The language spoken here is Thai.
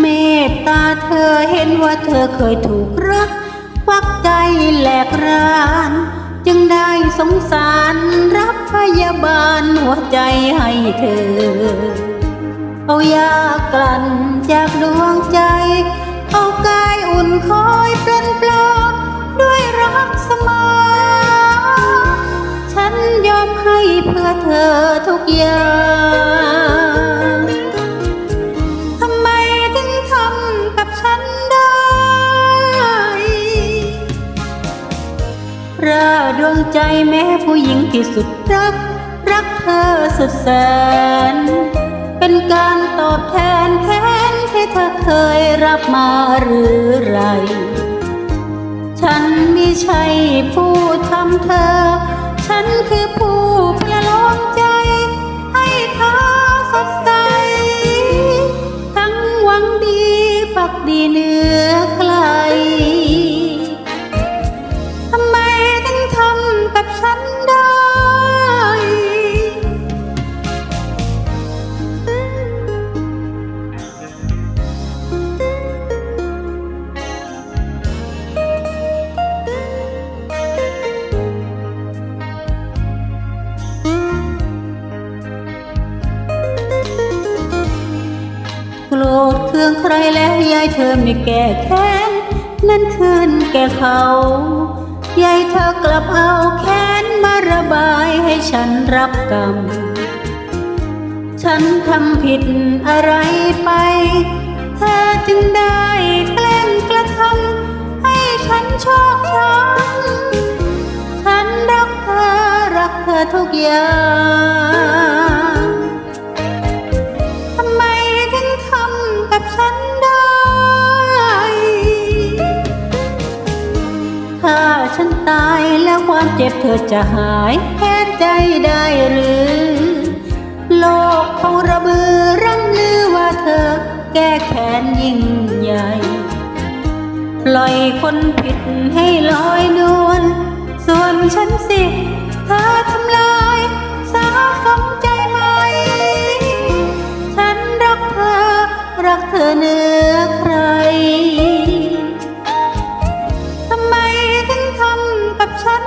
เมตตาเธอเห็นว่าเธอเคยถูกรักควักใจแหลกราน จึงได้สงสารรับพยาบาลหัวใจให้เธอ เอายากลั่นจากดวงใจ เอากายอุ่นคอยเปลนปลอบด้วยรักเสมอฉันยอมให้เพื่อเธอทุกอย่าง ใจแม้ผู้หญิงที่สุดรัก รักเธอสุดแสน เป็นการตอบแทนแทนที่เธอเคยรับมาหรือไร ฉันไม่ใช่ผู้ทำเธอ ฉันคือผู้ เคืองใครแล้วยายเธอไม่แก้แค้นนั่นคืนแก่เขา ยายเธอกลับเอาแค้นมาระบายให้ฉันรับกรรม ฉันทำผิดอะไรไป เธอจึงได้แกล้งกระทำให้ฉันชอกช้ำฉันรักเธอรักเธอทุกอย่าง เจ็บเธอจะหายแค่ใจได้หรือ โลกของระบือร่ำลือว่าเธอแก้แค้นยิ่งใหญ่ ปล่อยคนผิดให้ลอยนวลส่วนฉันสิเธอทำลายสาสมใจไหม ฉันรักเธอ รักเธอเหนือใครทำไมถึงทำกับฉัน